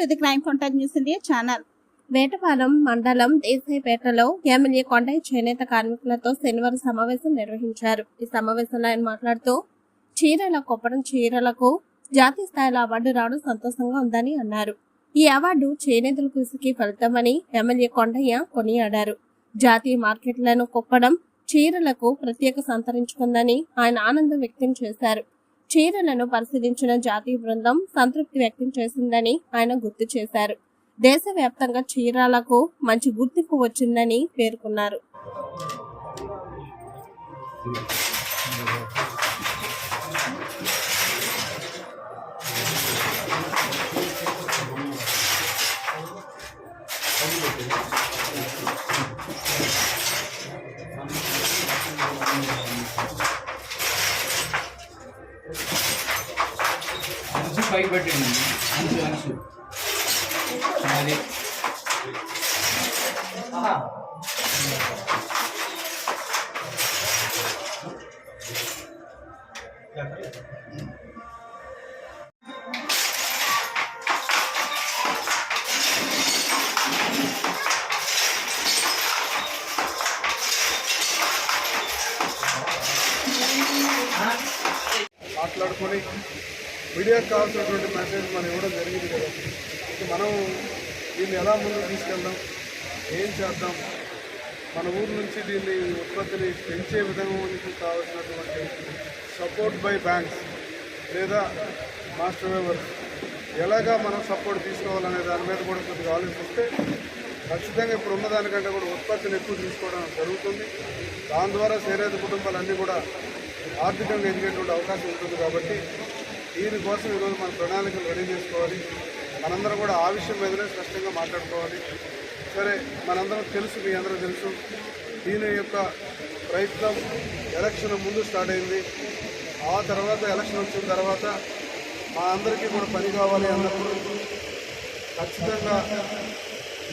To the crime contact news India channel. Vetapalem మండలం దేశాయిపేటలో MLA Kondaiah చేనేత కార్మికులతో శనివారం సమావేశం నిర్వహించారు. ఈ సమావేశంలో ఆయన మాట్లాడుతూ చీరల కొప్పడం చీరలకు జాతీయ స్థాయిలో అవార్డు రావడం సంతోషంగా ఉందని అన్నారు. ఈ అవార్డు చేనేతల కృషికి ఫలితమని ఎమ్మెల్యే కొండయ్య కొనియాడారు. జాతీయ మార్కెట్లను కొప్పడం చీరలకు ప్రత్యేక సంతరించుకుందని ఆయన ఆనందం వ్యక్తం చేశారు. చీరలను పరిశీలించిన జాతీయ బృందం సంతృప్తి వ్యక్తం చేసిందని ఆయన గుర్తు చేశారు. దేశవ్యాప్తంగా చీరాలకు మంచి గుర్తింపు వచ్చిందని పేర్కొన్నారు. పైకి పెట్టండి అంచు అంచు అది మాట్లాడుకొని మీడియాకు కావాల్సినటువంటి మెసేజ్ మనం ఇవ్వడం జరిగింది కదా. మనం దీన్ని ఎలా ముందుకు తీసుకెళ్దాం? ఏం చేద్దాం? మన ఊరు నుంచి దీన్ని ఉత్పత్తిని పెంచే విధంగా కావాల్సినటువంటి సపోర్ట్ బై బ్యాంక్స్ లేదా మాస్టర్ వేవర్స్ ఎలాగా మనం సపోర్ట్ తీసుకోవాలనే దాని మీద కూడా కొద్దిగా ఆలోచిస్తే ఖచ్చితంగా ఇప్పుడు ఉన్నదానికంటే కూడా ఉత్పత్తిని ఎక్కువ తీసుకోవడం జరుగుతుంది. దాని ద్వారా చేనేత కుటుంబాలన్నీ కూడా ఆర్థికంగా ఎదిగేటువంటి అవకాశం ఉంటుంది కాబట్టి దీనికోసం ఈరోజు మన ప్రణాళికలు రెడీ చేసుకోవాలి. మనందరం కూడా ఆ విషయం మీదనే స్పష్టంగా మాట్లాడుకోవాలి. సరే మనందరం తెలుసు మీ అందరూ తెలుసు. దీని యొక్క ప్రయత్నం ఎలక్షన్ ముందు స్టార్ట్ అయింది. ఆ తర్వాత ఎలక్షన్ వచ్చిన తర్వాత మా అందరికీ కూడా పని కావాలి అన్నప్పుడు ఖచ్చితంగా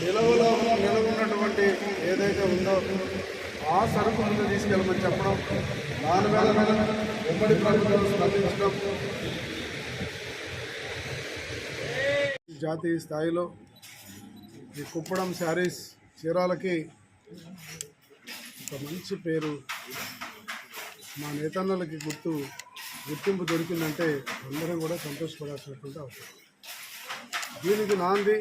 నిలవలో నిలవున్నటువంటి ఏదైతే ఉందో ఆ సరుకు ముందు తీసుకెళ్ళమని చెప్పడం. దాని మీద మీద ఉమ్మడి ప్రజలను స్పందించడం జాతీయ స్థాయిలో ఈ కుప్పడం శారీస్ చీరాలకి ఒక మంచి పేరు మా నేతన్నలకి గుర్తు గుర్తింపు దొరికిందంటే అందరం కూడా సంతోషపడాల్సినటువంటి అవసరం. దీనికి నాంది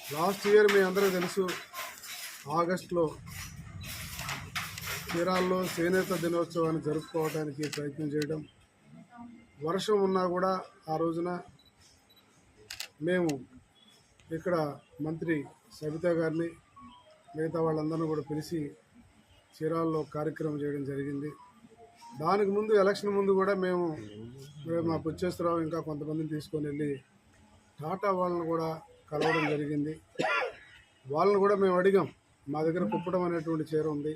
లాస్ట్ ఇయర్ మీ అందరూ తెలుసు ఆగస్టులో చీరాల్లో చేనేత దినోత్సవాన్ని జరుపుకోవడానికి ప్రయత్నం చేయడం వర్షం ఉన్నా కూడా ఆ రోజున మేము ఇక్కడ మంత్రి సబితా గారిని మిగతా వాళ్ళందరినీ కూడా పిలిచి చీరాల్లో కార్యక్రమం చేయడం జరిగింది. దానికి ముందు ఎలక్షన్ ముందు కూడా మేము మేము మా పుచ్చేశ్వరరావు ఇంకా కొంతమందిని తీసుకొని వెళ్ళి టాటా వాళ్ళని కూడా కలవడం జరిగింది. వాళ్ళని కూడా మేము అడిగాం మా దగ్గర కుప్పడం అనేటువంటి చీర ఉంది.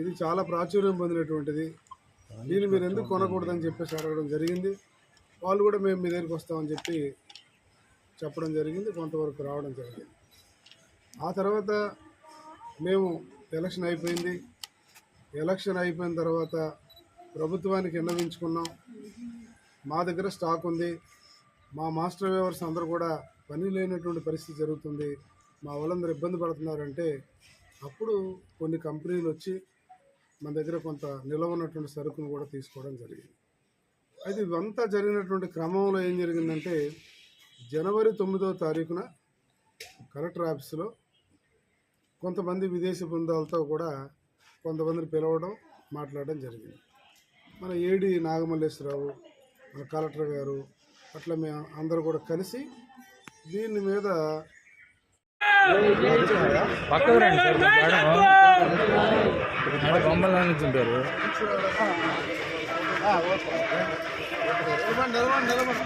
ఇది చాలా ప్రాచుర్యం పొందినటువంటిది. దీన్ని మీరు ఎందుకు కొనకూడదని చెప్పేసి అడగడం జరిగింది. వాళ్ళు కూడా మేము మీ దగ్గరికి వస్తామని చెప్పి చెప్పడం జరిగింది. కొంతవరకు రావడం జరిగింది. ఆ తర్వాత మేము ఎలక్షన్ అయిపోయింది. ఎలక్షన్ అయిపోయిన తర్వాత ప్రభుత్వానికి విన్నవించుకున్నాం. మా దగ్గర స్టాక్ ఉంది. మా మాస్టర్ వేవర్స్ అందరూ కూడా పని లేనటువంటి పరిస్థితి జరుగుతుంది. మా వాళ్ళందరూ ఇబ్బంది పడుతున్నారంటే అప్పుడు కొన్ని కంపెనీలు వచ్చి మన దగ్గర కొంత నిల్వ ఉన్నటువంటి సరుకును కూడా తీసుకోవడం జరిగింది. అయితే ఇవంతా జరిగినటువంటి క్రమంలో ఏం జరిగిందంటే జనవరి తొమ్మిదవ తారీఖున కలెక్టర్ ఆఫీసులో కొంతమంది విదేశీ బృందాలతో కూడా కొంతమందిని పిలవడం మాట్లాడడం జరిగింది. మన ఏడి నాగమల్లేశ్వరరావు మన కలెక్టర్ గారు అట్లా మేము అందరూ కూడా కలిసి దీని మీద పక్కన బొమ్మల నుంచి ఉంటారు నిలబడి నిలబడి